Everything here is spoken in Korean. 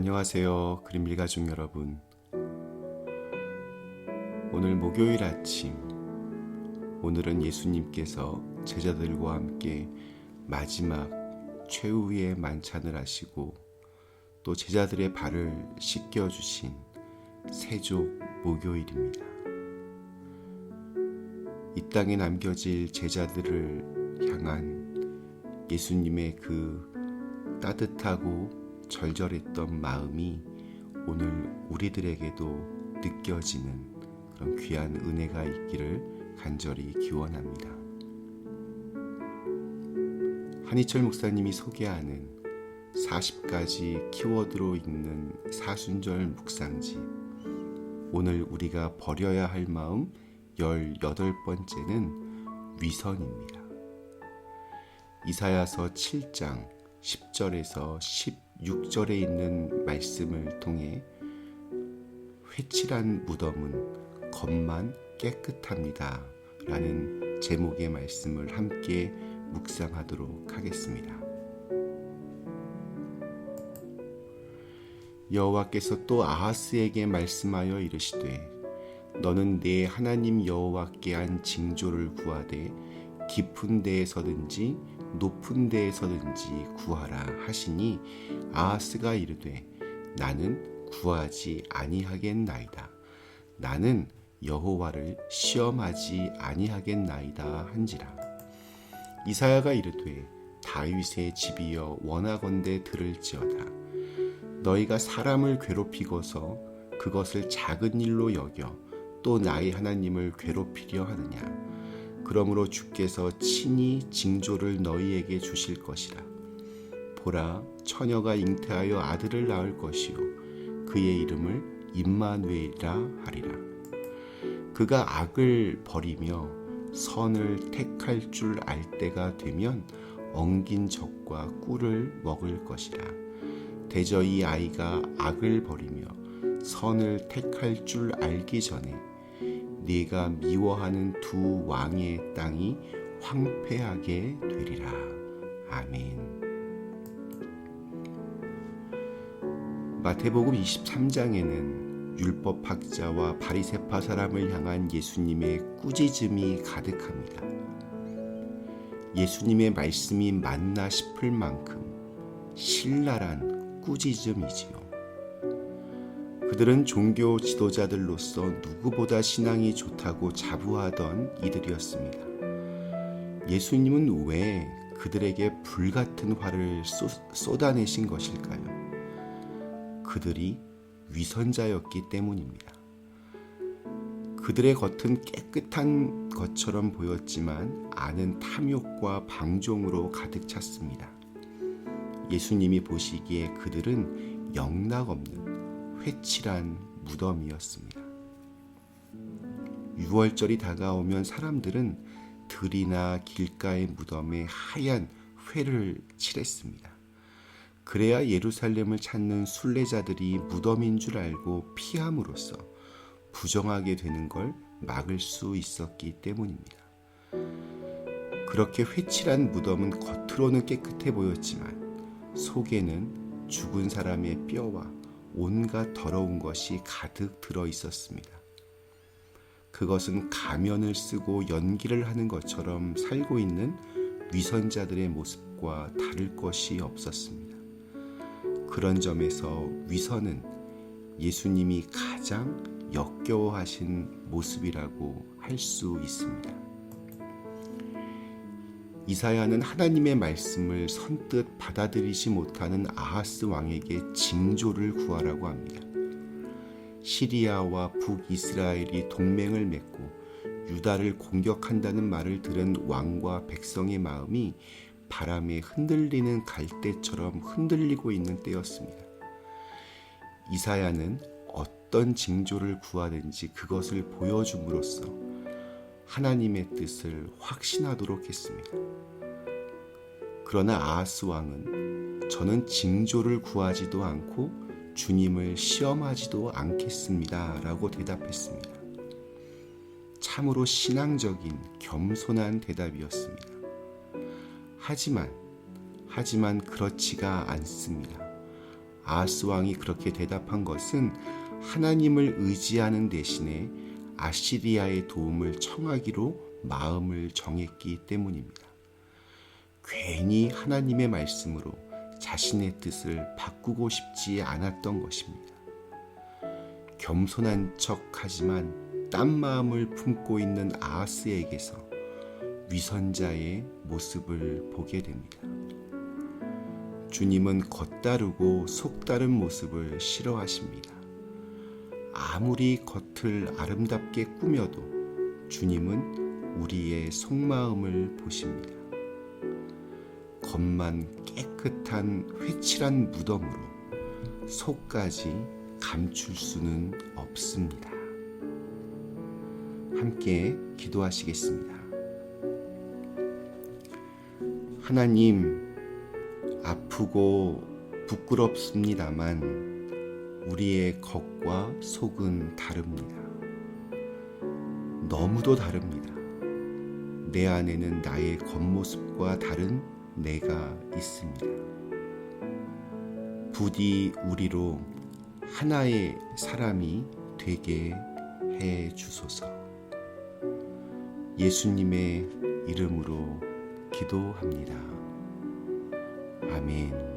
안녕하세요. 그림 일 가족 여러분. 오늘 목요일 아침, 오늘은 예수님께서 제자들과 함께 마지막 최후의 만찬을 하시고 또 제자들의 발을 씻겨 주신 세족 목요일입니다. 이 땅에 남겨질 제자들을 향한 예수님의 그 따뜻하고 절절했던 마음이 오늘 우리들에게도 느껴지는 그런 귀한 은혜가 있기를 간절히 기원합니다. 한희철 목사님이 소개하는 40가지 키워드로 읽는 사순절 묵상집. 오늘 우리가 버려야 할 마음 18번째는 위선입니다. 이사야서 7장 10절에서 16절에 있는 말씀을 통해 회칠한 무덤은 겉만 깨끗합니다. 라는 제목의 말씀을 함께 묵상하도록 하겠습니다. 여호와께서 또 아하스에게 말씀하여 이르시되 너는 내 하나님 여호와께 한 징조를 구하되 깊은 데에서든지 높은 데에서든지 구하라 하시니 아하스가 이르되 나는 구하지 아니하겠나이다. 나는 여호와를 시험하지 아니하겠나이다 한지라. 이사야가 이르되 다윗의 집이여 원하건대 들을지어다. 너희가 사람을 괴롭히고서 그것을 작은 일로 여겨 또 나의 하나님을 괴롭히려 하느냐. 그러므로 주께서 친히 징조를 너희에게 주실 것이라. 보라, 처녀가 잉태하여 아들을 낳을 것이요. 그의 이름을 임마누엘이라 하리라. 그가 악을 버리며 선을 택할 줄 알 때가 되면 엉긴 적과 꿀을 먹을 것이라. 대저 이 아이가 악을 버리며 선을 택할 줄 알기 전에 네가 미워하는 두 왕의 땅이 황폐하게 되리라. 아멘. 마태복음 23장에는 율법학자와 바리새파 사람을 향한 예수님의 꾸짖음이 가득합니다. 예수님의 말씀이 맞나 싶을 만큼 신랄한 꾸짖음이지요. 그들은 종교 지도자들로서 누구보다 신앙이 좋다고 자부하던 이들이었습니다. 예수님은 왜 그들에게 불같은 화를 쏟아내신 것일까요? 그들이 위선자였기 때문입니다. 그들의 겉은 깨끗한 것처럼 보였지만 안은 탐욕과 방종으로 가득 찼습니다. 예수님이 보시기에 그들은 영락 없는 회칠한 무덤이었습니다. 6월절이 다가오면 사람들은 들이나 길가의 무덤에 하얀 회를 칠했습니다. 그래야 예루살렘을 찾는 순례자들이 무덤인 줄 알고 피함으로써 부정하게 되는 걸 막을 수 있었기 때문입니다. 그렇게 회칠한 무덤은 겉으로는 깨끗해 보였지만 속에는 죽은 사람의 뼈와 온갖 더러운 것이 가득 들어 있었습니다. 그것은 가면을 쓰고 연기를 하는 것처럼 살고 있는 위선자들의 모습과 다를 것이 없었습니다. 그런 점에서 위선은 예수님이 가장 역겨워하신 모습이라고 할 수 있습니다. 이사야는 하나님의 말씀을 선뜻 받아들이지 못하는 아하스 왕에게 징조를 구하라고 합니다. 시리아와 북이스라엘이 동맹을 맺고 유다를 공격한다는 말을 들은 왕과 백성의 마음이 바람에 흔들리는 갈대처럼 흔들리고 있는 때였습니다. 이사야는 어떤 징조를 구하든지 그것을 보여줌으로써 하나님의 뜻을 확신하도록 했습니다. 그러나 아하스 왕은 저는 징조를 구하지도 않고 주님을 시험하지도 않겠습니다. 라고 대답했습니다. 참으로 신앙적인 겸손한 대답이었습니다. 하지만, 하지만 그렇지가 않습니다. 아하스 왕이 그렇게 대답한 것은 하나님을 의지하는 대신에 아시리아의 도움을 청하기로 마음을 정했기 때문입니다. 괜히 하나님의 말씀으로 자신의 뜻을 바꾸고 싶지 않았던 것입니다. 겸손한 척 하지만 딴 마음을 품고 있는 아하스에게서 위선자의 모습을 보게 됩니다. 주님은 겉다르고 속다른 모습을 싫어하십니다. 아무리 겉을 아름답게 꾸며도 주님은 우리의 속마음을 보십니다. 겉만 깨끗한 회칠한 무덤으로 속까지 감출 수는 없습니다. 함께 기도하시겠습니다. 하나님, 아프고 부끄럽습니다만 우리의 겉과 속은 다릅니다. 너무도 다릅니다. 내 안에는 나의 겉모습과 다른 내가 있습니다. 부디 우리로 하나의 사람이 되게 해 주소서. 예수님의 이름으로 기도합니다. 아멘.